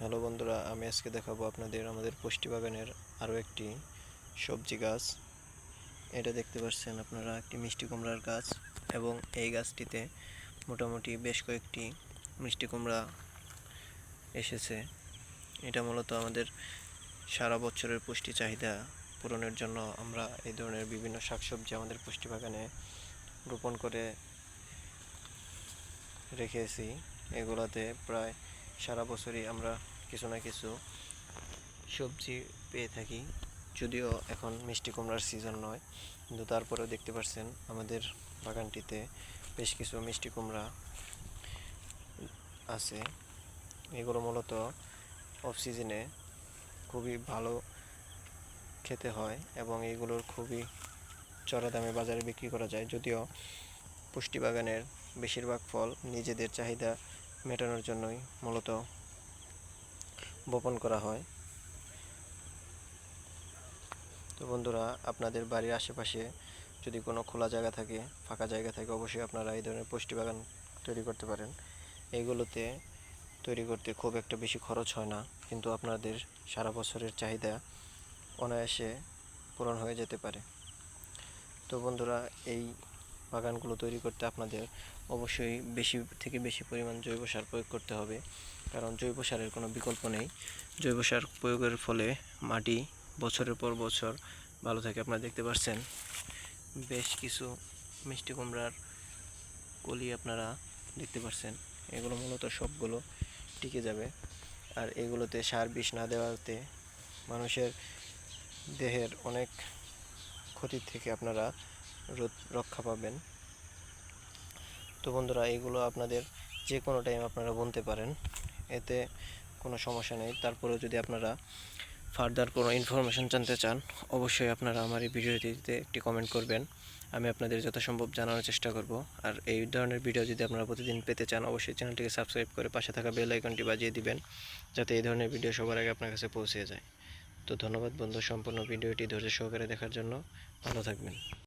Hello বন্ধুরা, আমি আজকে দেখাবো আপনাদের আমাদের পুষ্টি বাগানের আরও একটি সবজি গাছ। এটা দেখতে পাচ্ছেন আপনারা, একটি মিষ্টি কুমড়ার গাছ এবং এই গাছটিতে মোটামুটি বেশ কয়েকটি মিষ্টি কুমড়া এসেছে। এটা মূলত আমাদের সারা বছরের পুষ্টি চাহিদা পূরণের জন্য আমরা এই ধরনের বিভিন্ন শাকসবজি আমাদের পুষ্টি বাগানে রোপণ করে রেখেছি। এগুলাতে প্রায় সারা বছরই আমরা কিছু না কিছু সবজি পেয়ে থাকি। যদিও এখন মিষ্টি কুমড়ার সিজন নয়, কিন্তু তারপরেও দেখতে পাচ্ছেন আমাদের বাগানটিতে বেশ কিছু মিষ্টি কুমড়া আছে। এগুলো মূলত অফ সিজনে খুবই ভালো খেতে হয় এবং এগুলোর খুবই চড়া দামে বাজারে বিক্রি করা যায়। যদিও পুষ্টি বাগানের বেশিরভাগ ফল নিজেদের চাহিদা মেটানোর জন্যই মূলত বপন করা হয়। তো বন্ধুরা, আপনাদের বাড়ির আশেপাশে যদি কোনো খোলা জায়গা থাকে, ফাঁকা জায়গা থাকে, অবশ্যই আপনারা এই ধরনের পুষ্টি বাগান তৈরি করতে পারেন। এইগুলোতে তৈরি করতে খুব একটা বেশি খরচ হয় না, কিন্তু আপনাদের সারা বছরের চাহিদা অনায়াসে পূরণ হয়ে যেতে পারে। তো বন্ধুরা, এই বাগানগুলো তৈরি করতে আপনাদের অবশ্যই বেশি থেকে বেশি পরিমাণ জৈব সার প্রয়োগ করতে হবে। কারণ জৈব সারের কোনো বিকল্প নেই। জৈব সার প্রয়োগের ফলে মাটি বছরের পর বছর ভালো থাকে, আপনারা দেখতে পাচ্ছেন বেশ কিছু মিষ্টি কুমড়ার কলি আপনারা দেখতে পাচ্ছেন এগুলো মূলত সবগুলো টিকে যাবে। আর এগুলোতে সার বিষ না দেওয়াতে মানুষের দেহের অনেক ক্ষতির থেকে আপনারা রক্ষা পাবেন। তো বন্ধুরা, এগুলো আপনাদের যে কোনো টাইম আপনারা বুনতে পারেন। এতে কোনো সমস্যা নেই। তারপরেও যদি আপনারা ফার্দার কোনো ইনফরমেশন জানতে চান, অবশ্যই আপনারা আমার এই ভিডিওটিতে একটি কমেন্ট করবেন। আমি আপনাদের যথাসম্ভব জানানোর চেষ্টা করব। আর এই ধরনের ভিডিও যদি আপনারা প্রতিদিন পেতে চান, অবশ্যই চ্যানেলটিকে সাবস্ক্রাইব করে পাশে থাকা বেল আইকনটি বাজিয়ে দিবেন, যাতে এই ধরনের ভিডিও সবার আগে আপনার কাছে পৌঁছে যায়। তো ধন্যবাদ বন্ধু, সম্পূর্ণ ভিডিওটি ধৈর্য সহকারে দেখার জন্য। ভালো থাকবেন।